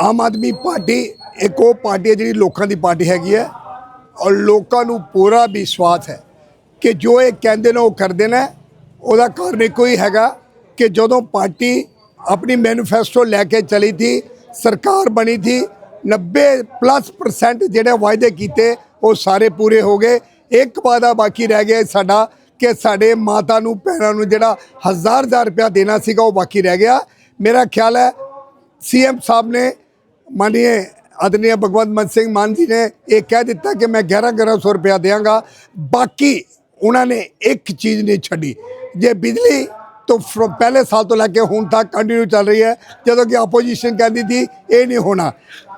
ਆਮ Aadmi party, ਇੱਕ ਉਹ party ਹੈ ਜਿਹੜੀ ਲੋਕਾਂ ਦੀ ਪਾਰਟੀ ਹੈਗੀ ਹੈ ਔਰ ਲੋਕਾਂ ਨੂੰ ਪੂਰਾ ਵਿਸ਼ਵਾਸ ਹੈ ਕਿ ਜੋ ਇਹ ਕਹਿੰਦੇ ਨੇ ਉਹ ਕਰਦੇ ਨੇ। ਉਹਦਾ ਕਾਰਨ ਇੱਕੋ ਹੀ ਹੈਗਾ ਕਿ ਜਦੋਂ ਪਾਰਟੀ ਆਪਣੀ ਮੈਨੀਫੈਸਟੋ ਲੈ ਕੇ ਚਲੀ ਥੀ ਸਰਕਾਰ ਬਣੀ ਸੀ 90 ਪਲੱਸ ਪਰਸੈਂਟ ਜਿਹੜੇ ਵਾਅਦੇ ਕੀਤੇ, ਉਹ ਸਾਰੇ ਪੂਰੇ ਹੋ ਗਏ। ਇੱਕ ਵਾਅਦਾ ਬਾਕੀ ਰਹਿ ਗਿਆ ਸਾਡਾ ਕਿ ਸਾਡੇ ਮਾਤਾ ਨੂੰ, ਭੈਣਾਂ ਨੂੰ ਜਿਹੜਾ ਹਜ਼ਾਰ ਹਜ਼ਾਰ ਰੁਪਇਆ ਦੇਣਾ ਸੀਗਾ, ਉਹ ਬਾਕੀ ਰਹਿ ਗਿਆ। ਮੇਰਾ ਖਿਆਲ ਹੈ ਸੀਐਮ ਸਾਹਿਬ ਨੇ ਮਾਨਿਏ ਅਦਨੀਆ ਭਗਵੰਤ ਮਨ ਸਿੰਘ ਮਾਨ ਜੀ ਨੇ ਇਹ ਕਹਿ ਦਿੱਤਾ ਕਿ ਮੈਂ 11 1100 ਰੁਪਇਆ ਦੇਵਾਂਗਾ ਬਾਕੀ ਉਹਨਾਂ ਨੇ ਇੱਕ ਚੀਜ਼ ਨਹੀਂ ਛੱਡੀ ਜੇ ਬਿਜਲੀ ਤੋਂ ਪਹਿਲੇ ਸਾਲ ਤੋਂ ਲੈ ਕੇ ਹੁਣ ਤੱਕ ਕੰਟੀਨਿਊ ਚੱਲ ਰਹੀ ਹੈ ਜਦੋਂ ਕਿ ਆਪੋਜੀਸ਼ਨ ਕਹਿੰਦੀ ਸੀ ਇਹ ਨਹੀਂ ਹੋਣਾ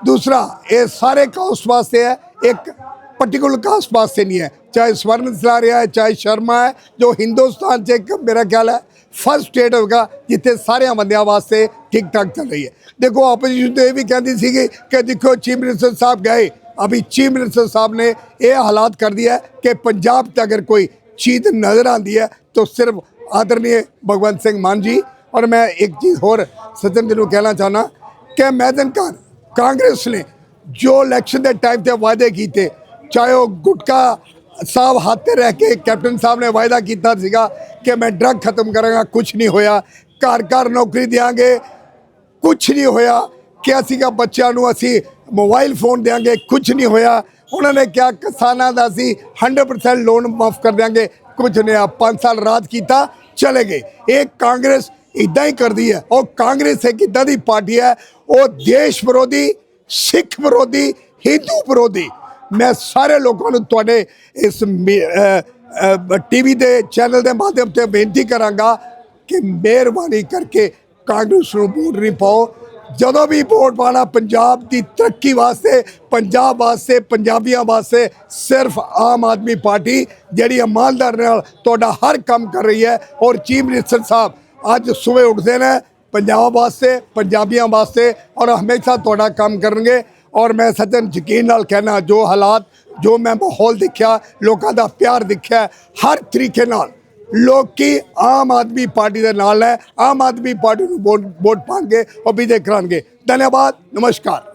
ਦੂਸਰਾ ਇਹ ਸਾਰੇ ਕਾਉਸ ਵਾਸਤੇ ਹੈ ਇੱਕ पर्टिकुलर कास्ट वास्ते नहीं है चाहे स्वर्ण सिलारिया है चाहे शर्मा है जो हिंदुस्तान से एक मेरा ख्याल है फर्स्ट स्टेट होगा जिथे सारे बंदियां वास्ते ठीक ठाक चल रही है देखो अपोजिशन तो ये भी कहती थी कि देखो चीफ मिनिस्टर साहब गए अभी चीफ मिनिस्टर साहब ने ये हालात कर दिया है कि पंजाब से अगर कोई चीज नजर आती है तो सिर्फ आदरणीय भगवंत सिंह मान जी और मैं एक चीज़ और सचिन जी को कहना चाहना कि मैदन खान कांग्रेस ने ਜੋ ਇਲੈਕਸ਼ਨ ਦੇ ਟਾਈਮ ਤੇ ਵਾਅਦੇ ਕੀਤੇ ਚਾਹੇ ਉਹ ਗੁਟਕਾ ਸਾਹਿਬ ਹੱਥ ਰਹਿ ਕੇ ਕੈਪਟਨ ਸਾਹਿਬ ਨੇ ਵਾਅਦਾ ਕੀਤਾ ਸੀਗਾ ਕਿ ਮੈਂ ਡਰੱਗ ਖਤਮ ਕਰਾਂਗਾ ਕੁਝ ਨਹੀਂ ਹੋਇਆ। ਘਰ ਘਰ ਨੌਕਰੀ ਦਿਆਂਗੇ ਕੁਝ ਨਹੀਂ ਹੋਇਆ। ਕਿਹਾ ਸੀਗਾ ਬੱਚਿਆਂ ਨੂੰ ਅਸੀਂ ਮੋਬਾਈਲ ਫੋਨ ਦਿਆਂਗੇ ਕੁਝ ਨਹੀਂ ਹੋਇਆ। ਉਹਨਾਂ ਨੇ ਕਿਹਾ ਕਿਸਾਨਾਂ ਦਾ ਅਸੀਂ 100% ਲੋਨ ਮਾਫ ਕਰ ਦਿਆਂਗੇ। ਕੁਝ ਨਹੀਂ ਆ 5 ਸਾਲ ਰਾਜ ਕੀਤਾ, ਚਲੇ ਗਏ। ਇਹ ਕਾਂਗਰਸ ਇਦਾਂ ਹੀ ਕਰਦੀ ਹੈ। ਉਹ ਕਾਂਗਰਸ ਇੱਕ ਇਦਾਂ ਦੀ ਪਾਰਟੀ ਹੈ। ਉਹ ਦੇਸ਼ ਵਿਰੋਧੀ, ਸਿੱਖ ਵਿਰੋਧੀ, ਹਿੰਦੂ ਵਿਰੋਧੀ ਮੈਂ ਸਾਰੇ ਲੋਕਾਂ ਨੂੰ ਤੁਹਾਡੇ ਇਸ ਟੀਵੀ ਦੇ ਚੈਨਲ ਦੇ ਮਾਧਿਅਮ ਤੇ ਬੇਨਤੀ ਕਰਾਂਗਾ ਕਿ ਮਿਹਰਬਾਨੀ ਕਰਕੇ ਕਾਂਗਰਸ ਨੂੰ ਵੋਟ ਨਹੀਂ ਪਾਓ। ਜਦੋਂ ਵੀ ਵੋਟ ਪਾਣਾ ਪੰਜਾਬ ਦੀ ਤਰੱਕੀ ਵਾਸਤੇ, ਪੰਜਾਬ ਵਾਸਤੇ, ਪੰਜਾਬੀਆਂ ਵਾਸਤੇ ਸਿਰਫ ਆਮ ਆਦਮੀ ਪਾਰਟੀ ਜਿਹੜੀ ਇਮਾਨਦਾਰ ਨਾਲ ਤੁਹਾਡਾ ਹਰ ਕੰਮ ਕਰ ਰਹੀ ਹੈ ਔਰ ਚੀਫ ਮਿਨਿਸਟਰ ਸਾਹਿਬ ਅੱਜ ਸਵੇਰ ਉੱਠਦੇ ਨੇ ਪੰਜਾਬ ਵਾਸਤੇ, ਪੰਜਾਬੀਆਂ ਵਾਸਤੇ ਔਰ ਹਮੇਸ਼ਾ ਤੁਹਾਡਾ ਕੰਮ ਕਰਨਗੇ। ਔਰ ਮੈਂ ਸੱਚਨ ਯਕੀਨ ਨਾਲ ਕਹਿਣਾ, ਜੋ ਹਾਲਾਤ, ਜੋ ਮੈਂ ਮਾਹੌਲ ਦੇਖਿਆ, ਲੋਕਾਂ ਦਾ ਪਿਆਰ ਦੇਖਿਆ, ਹਰ ਤਰੀਕੇ ਨਾਲ ਲੋਕੀ ਆਮ ਆਦਮੀ ਪਾਰਟੀ ਦੇ ਨਾਲ ਹੈ, ਆਮ ਆਦਮੀ ਪਾਰਟੀ ਨੂੰ ਵੋਟ ਵੋਟ ਪਾਣਗੇ ਔਰ ਵਿਜੇ ਕਰਾਂਗੇ ਧੰਨਵਾਦ, ਨਮਸਕਾਰ।